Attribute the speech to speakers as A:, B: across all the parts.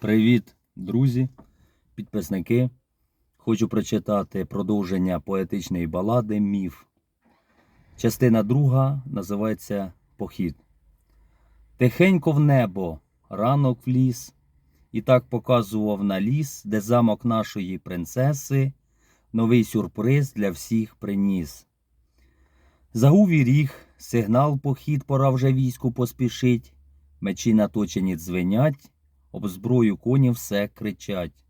A: Привіт, друзі, підписники. Хочу прочитати продовження поетичної балади Міф. Частина друга називається Похід. Тихенько в небо, ранок в ліс, і так показував на ліс, де замок нашої принцеси новий сюрприз для всіх приніс. Загув і ріг, сигнал похід, пора вже війську поспішить, мечі наточені дзвенять, об зброю коні все кричать.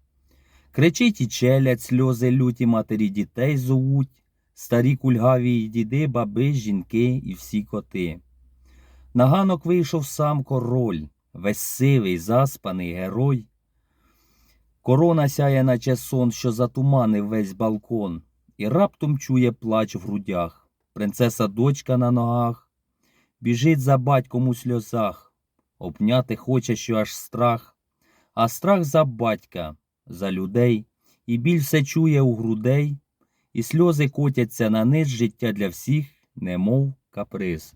A: Кричить і челядь, сльози люті матері дітей зовуть, старі кульгаві й діди, баби, жінки і всі коти. На ганок вийшов сам король, весь сивий, заспаний герой. Корона сяє, наче сон, що затуманив весь балкон, і раптом чує плач в грудях. Принцеса дочка на ногах, біжить за батьком у сльозах, обняти хоче, що аж страх, а страх за батька, за людей, і біль все чує у грудей, і сльози котяться на низ життя для всіх, немов каприз.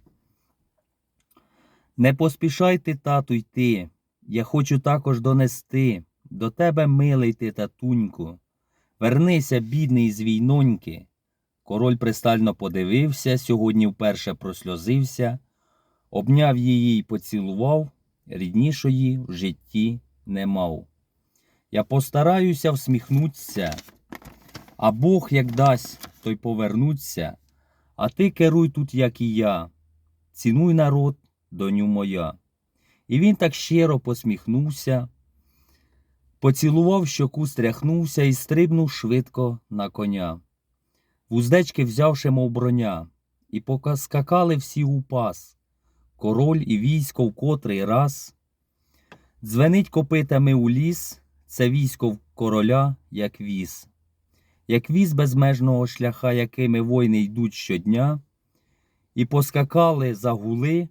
A: Не поспішайте, тату, йти, я хочу також донести до тебе, милий ти, татуньку. Вернися, бідний з війноньки. Король пристально подивився, сьогодні вперше просльозився, обняв її й поцілував, ріднішої в житті не мав. Я постараюся всміхнуться, а Бог як дасть, то й повернуться, а ти керуй тут, як і я. Цінуй народ, доню моя. І він так щиро посміхнувся, поцілував щоку, стряхнувся і стрибнув швидко на коня. Вуздечки взявши, мов броня, і поскакали всі у пас, король і військо в котрий раз. Дзвенить копитами у ліс, це військо в короля, як віз, як віз безмежного шляха, якими войни йдуть щодня, і поскакали загули,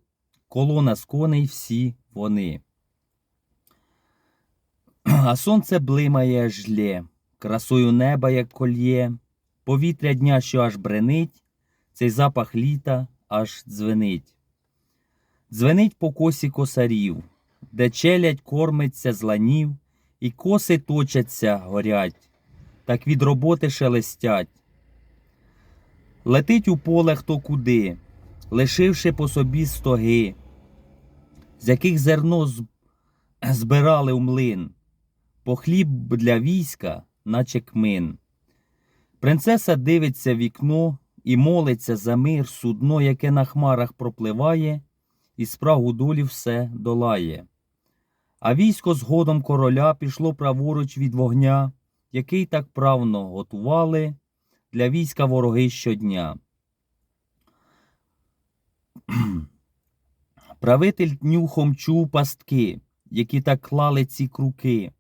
A: колона з коней всі вони. А сонце блимає жлє, красою неба, як кольє, повітря дня, що аж бренить, цей запах літа аж дзвенить. Дзвенить по косі косарів, де челядь кормиться з ланів, і коси точаться, горять, так від роботи шелестять. Летить у поле хто куди, лишивши по собі стоги, з яких зерно збирали у млин, по хліб для війська, наче кмин. Принцеса дивиться в вікно і молиться за мир, судно, яке на хмарах пропливає, і спрагу долі все долає. А військо згодом короля пішло праворуч від вогня, який так правно готували для війська вороги щодня. Правитель нюхом чув пастки, які так клали ці круки,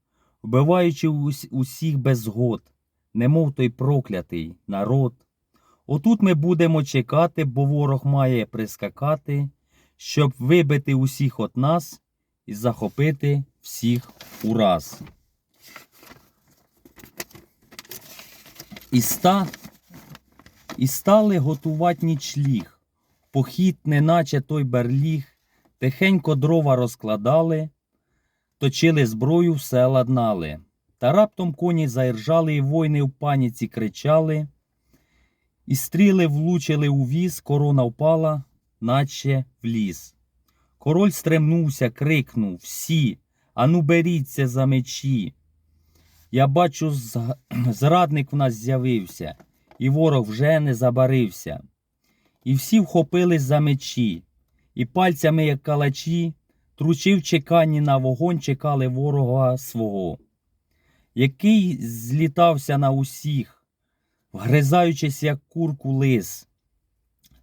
A: вбиваючи ус- усіх без згод, немов той проклятий народ. Отут ми будемо чекати, бо ворог має прискакати, щоб вибити усіх от нас і захопити всіх ураз. І, ста... і стали готувати нічліг, похід, неначе той берліг, тихенько дрова розкладали, точили зброю, все ладнали. Та раптом коні заіржали, і воїни в паніці кричали, і стріли влучили у віз, корона впала, наче в ліс. Король стремнувся, крикнув Всі, ану беріться за мечі. Я бачу, зрадник в нас з'явився, і ворог вже не забарився. І всі вхопились за мечі, і пальцями, як калачі, тручив чекані на вогонь, чекали ворога свого, який злітався на усіх, вгризаючись, як курку лис.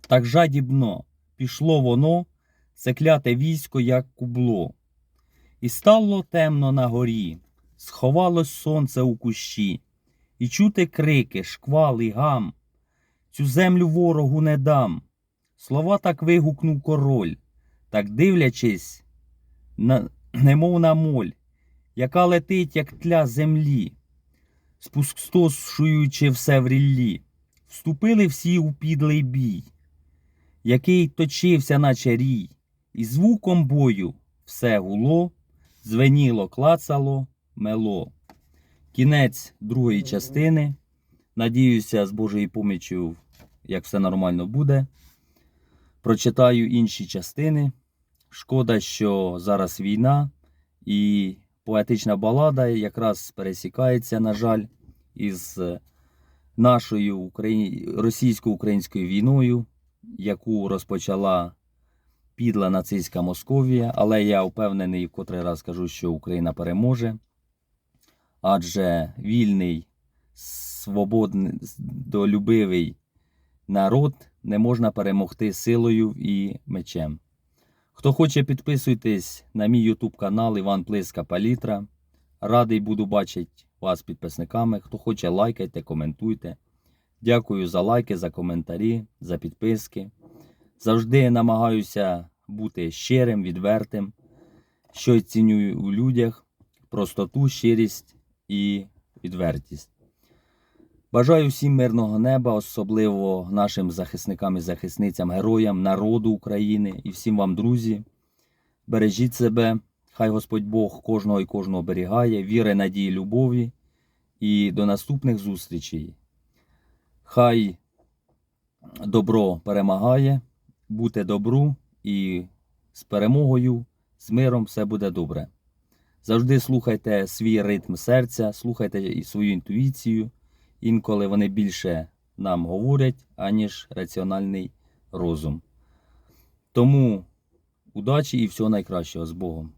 A: Так жадібно пішло воно, це кляте військо, як кубло. І стало темно на горі, сховалось сонце у кущі, і чути крики, шквал і гам. Цю землю ворогу не дам. Слова так вигукнув король, так дивлячись, на, немов на моль, яка летить, як тля землі, спустошуючи все в ріллі. Вступили всі у підлий бій, який точився, наче рій, і звуком бою все гуло, Звеніло, клацало, мело. Кінець другої частини. Надіюся, з Божою поміччю, як все нормально буде. Прочитаю інші частини. Шкода, що зараз війна і поетична балада якраз пересікається, на жаль, із нашою Украї... російсько-українською війною, яку розпочала підла нацистська Московія. Але я впевнений, в котрий раз кажу, що Україна переможе. Адже вільний, свободний, долюбивий народ не можна перемогти силою і мечем. Хто хоче, підписуйтесь на мій YouTube канал Іван Плиска Палітра. Радий буду бачити вас підписниками. Хто хоче, лайкайте, коментуйте. Дякую за лайки, за коментарі, за підписки. Завжди намагаюся бути щирим, відвертим, що цінюю у людях простоту, щирість і відвертість. Бажаю всім мирного неба, особливо нашим захисникам і захисницям, героям, народу України і всім вам, друзі. Бережіть себе, хай Господь Бог кожного і кожного оберігає, віри, надії, любові. І до наступних зустрічей. Хай добро перемагає, бути добру і з перемогою, з миром все буде добре. Завжди слухайте свій ритм серця, слухайте і свою інтуїцію. Інколи вони більше нам говорять, аніж раціональний розум. Тому удачі і всього найкращого з Богом.